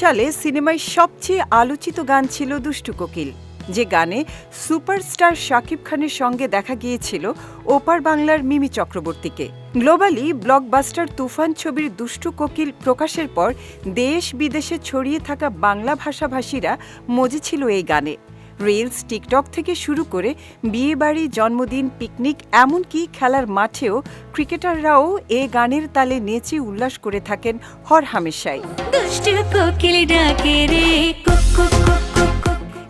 সালে সিনেমায় সবচেয়ে আলোচিত গান ছিল দুষ্টু কোকিল। যে গানে সুপারস্টার শাকিব খানের সঙ্গে দেখা গিয়েছিল ওপার বাংলার মিমি চক্রবর্তীকে। গ্লোবালি ব্লকবাস্টার তুফান ছবির দুষ্টু কোকিল প্রকাশের পর দেশ বিদেশে ছড়িয়ে থাকা বাংলা ভাষাভাষীরা মজেছিল এই গানে। রিলস টিকটক থেকে শুরু করে বিয়েবাড়ি জন্মদিন পিকনিক এমনকি খেলার মাঠেও ক্রিকেটাররাও এ গানের তালে নেচে উল্লাস করে থাকেন হর হামেশাই।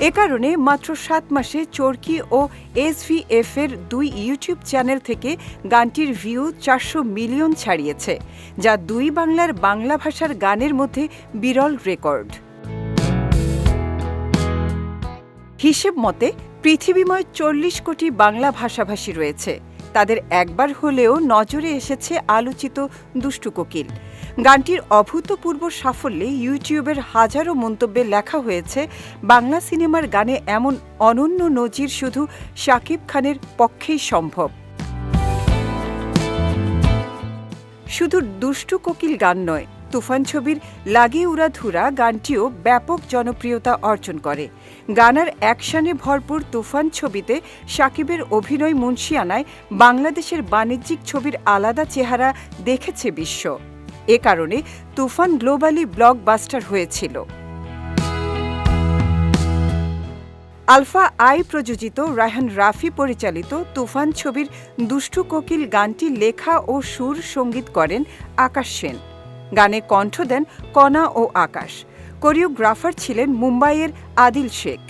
এ কারণে মাত্র সাত মাসে চরকি ও এসভিএফ এর দুই ইউটিউব চ্যানেল থেকে গানটির ভিউ চারশো মিলিয়ন ছাড়িয়েছে যা দুই বাংলার বাংলা ভাষার গানের মধ্যে বিরল রেকর্ড। হিসেব মতে, পৃথিবীময় চল্লিশ কোটি বাংলা ভাষাভাষী রয়েছে। তাদের একবার হলেও নজরে এসেছে আলোচিত দুষ্টু কোকিল। গানটির অভূতপূর্ব সাফল্যে ইউটিউবের হাজারো মন্তব্যে লেখা হয়েছে, বাংলা সিনেমার গানে এমন অনন্য নজির শুধু শাকিব খানের পক্ষেই সম্ভব। শুধু দুষ্টু কোকিল গান নয় তুফান ছবির লাগে উড়াধুরা গানটিও ব্যাপক জনপ্রিয়তা অর্জন করে। গানার অ্যাকশনে ভরপুর তুফান ছবিতে সাকিবের অভিনয় মুন্সিয়ানায় বাংলাদেশের বাণিজ্যিক ছবির আলাদা চেহারা দেখেছে বিশ্ব। এ কারণে তুফান গ্লোবালি ব্লকবাস্টার হয়েছিল। আলফা আই প্রযোজিত রায়হান রাফি পরিচালিত তুফান ছবির দুষ্টু কোকিল গানটি লেখা ও সুর সংগীত করেন আকাশ সেন। গানে কণ্ঠ দেন কণা ও আকাশ। কোরিওগ্রাফার ছিলেন মুম্বাইয়ের আদিল শেখ।